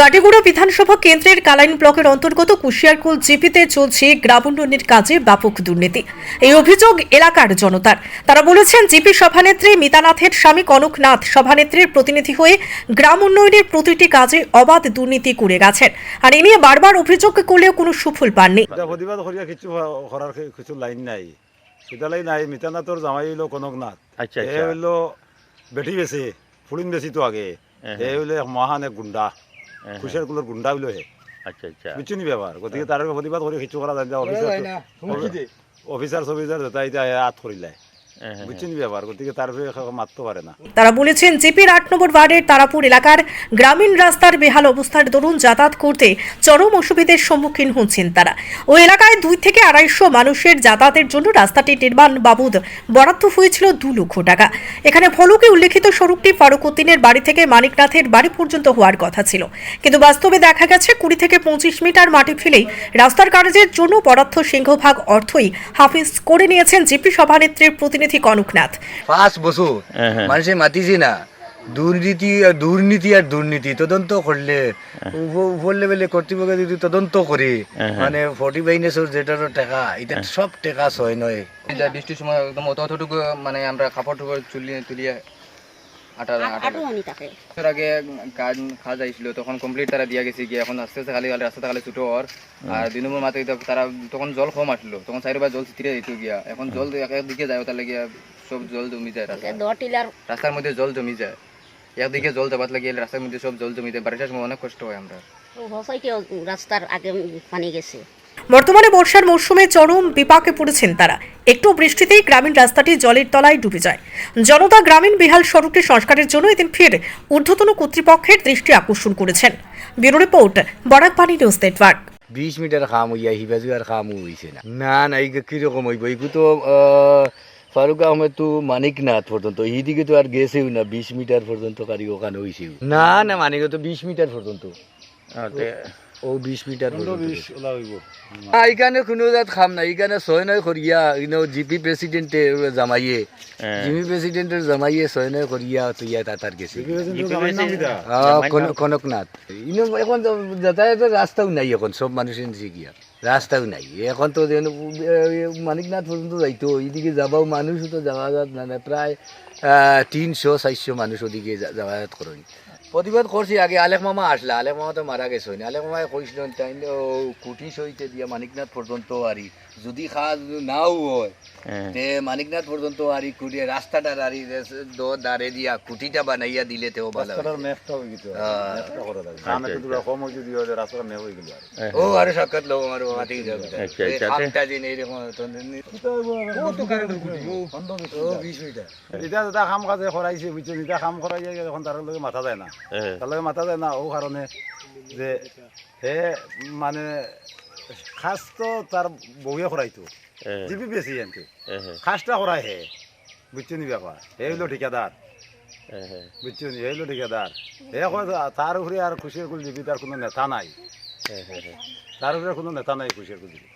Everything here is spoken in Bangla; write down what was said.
কাটিগুড়া বিধানসভা কেন্দ্রের কালাইন ব্লকের অন্তর্গত কুশিয়ারকুল জিপিতে চলছে গ্রামোন্নয়নের কাজে ব্যাপক দুর্নীতি। এই অভিযোগ এলাকার জনতার। তারা বলেছেন জিপি সভানেত্রী মিতানাথের স্বামী কনকনাথ সভানেত্রীর প্রতিনিধি হয়ে গ্রাম উন্নয়নের প্রতিটি কাজে অবাধ দুর্নীতি করে গেছেন। আর এ নিয়ে বারবার অভিযোগ করলেও কোনো সুফল পাননি। এটা প্রতিবাদ করিয়া কিছু করার কিছু লাইন নাই। সেটা লাইন নাই মিতানাথর জামাই হইল কনকনাথ। আচ্ছা, এ আচ্ছা। হইল বেটি বেশি ফুলিন বেশি তো আগে। এ হইলে মহান এক গুন্ডা। খুশিয়ার কুলের গুন্ডা হইল হে। আচ্ছা আচ্ছা। বুঝছি নি ব্যাপার গতিকে তার প্রতিবাদ করে কিছু করা যায় না অফিসার অফিসার সফিসার যেটা এটা হাত করিলে। হ্যাঁ, মারতে পারে না। তারা বলেছেন জিপির আট নম্বর ওয়ার্ডের তারাপুর এলাকার গ্রামীণ রাস্তার বেহাল অবস্থার দরুন যাতায়াত করতে চরম অসুবিধার সম্মুখীন হচ্ছেন তারা। ওই এলাকায় দুই থেকে আড়াইশো মানুষের যাতায়াতের জন্য রাস্তাটি নির্মাণ বাবদ বরাদ্দ হয়েছিল দু লক্ষ টাকা। এখানে ফলকে উল্লেখিত সড়কটি ফারুকুদ্দিনের বাড়ি থেকে মানিকনাথের বাড়ি পর্যন্ত হওয়ার কথা ছিল। কিন্তু বাস্তবে দেখা গেছে কুড়ি থেকে পঁচিশ মিটার মাটি ফেলেই রাস্তার কাজের জন্য বরাদ্দ সিংহভাগ অর্থই হাফিজ করে নিয়েছেন জিপি সভানেত্রীর প্রতিনিধি। কনকনাথ। পাঁচ বছর হ্যাঁ, হ্যাঁ। মানুষে মাতিছে না দুর্নীতি আর দুর্নীতি আর দুর্নীতি তদন্ত করলে উপ- উপর লেভেলে কর্তৃপক্ষ যদি তদন্ত করে হ্যাঁ, মানে ফর্টি বাইনেসর যেটার টাকা এটা সব টাকা ছয় নয়। বৃষ্টির সময় একদম অত অতটুকু মানে আমরা কাপড় টুপড় চুলিয়ে তুলিয়ে আগে কাজ কাজ আইছিল তখন কমপ্লিট তারা দিয়া গেছে গিয়ে এখন আস্তে আস্তে খালি খালি ছোট ওর আর দুই নম্বর মাথায় তারা তখন জল কম আসলো তখন চারিবার জল ছিটিয়ে দিত গিয়া। এখন জল এক একদিকে যায় তাহলে গিয়া সব জল জমি যায় রাস্তা রাস্তার মধ্যে জল জমি যায়। একদিকে জল দেবার লাগিয়ে রাস্তার মধ্যে সব জল জমি যায় বাড়িটার সময় অনেক কষ্ট হয় আমরা। রাস্তার আগে পানি গেছে। বর্তমানে বর্ষার মৌসুমে চরম বিপাকে পড়েছেন তারা। একটু বৃষ্টিতেই গ্রামীণ রাস্তাটি জলের তলায় ডুবে যায়। জনতা গ্রামীণ বিহাল সড়কটি সংস্কারের জন্য এদিন ফের ঊর্ধ্বতন কর্তৃপক্ষের দৃষ্টি আকর্ষণ করেছেন। Bureau report Barakbani news network. বিশ মিটার খাম হইয়া হিবাজু আর খামও হইছে না। না না এই কীরকম হইব? এইগু তো আহ, ফারুক আহমেদ তো মানিকনাথ পর্যন্ত। এইদিকে তো আর গেছেও না বিশ মিটার পর্যন্ত কারি ওখানে হইছেও। না না মানিক তো বিশ মিটার পর্যন্ত। ও বিশ মিটার কোনো জাত খাম না এখানে ছয় নয় করিয়া ইনো জিপি প্রেসিডেন্টে জামাইয়ে হ্যাঁ। জিপি প্রেসিডেন্টের জামাইয়ে ছয় নয় করিয়া তুইয়া তাতার গেছে। কনকনাথ। ইনো এখন যাতায়াতের রাস্তাও নাই এখন সব মানুষের নিচে গিয়া রাস্তাও নাই। এখন তো মানিকনাথ পর্যন্ত যাইতো এইদিকে যাবাও মানুষও তো যাওয়াজাত না না, প্রায় আহ, তিনশো চারশো মানুষ ওদিকে যা- যাতায়াত করেন। প্রতিবাদ করছি আগে আলেক মামা আসলা আলেক মামা তো মারা গেছে হয়নি। আলেক মামায় কইছিল তাই কুটি সইতে দিয়া মানিকনাথ পর্যন্ত আরি যদি খাওয়া নাও হয়। হ্যাঁ। তে মানিকনাথ পর্যন্ত আরি কুটি রাস্তাটার আরি দো দাঁড়ে দিয়া কুটিটা বানাইয়া দিলে তেও ভালো হয়। রাস্তাটার মেঘটা হয়ে রাস্তাটা ও আরে সাক্ষাৎ লোক আমার মাটি যাবে। আচ্ছা, আচ্ছা, তে- খামটা যে নেই এরকম তো নি- ও বিশ মিটার। এতিয়া যেটা কাম কাজে কৰাইছে বুজিছো এতিয়া কাম কৰাই যায় এখন তাৰ লগে মাথা যায় না। তাৰ লগে মাথা যায় না ও কাৰণে যে হে মানে খাসটো তাৰ বউয়ে কৰাইতো হ্যাঁ, জিবি বেছি এনকে। খাসটা কৰাই হে। বুজিছো নি ব্যাপার হে হইল ঠিকাদার বুজিছো নি হইল ঠিকাদার হে তার উপরে আর খুশির কুল জিবি তার কোনো নেতা নাই। তার উপরে কোনো নেতা নাই খুশির কুল জিবি।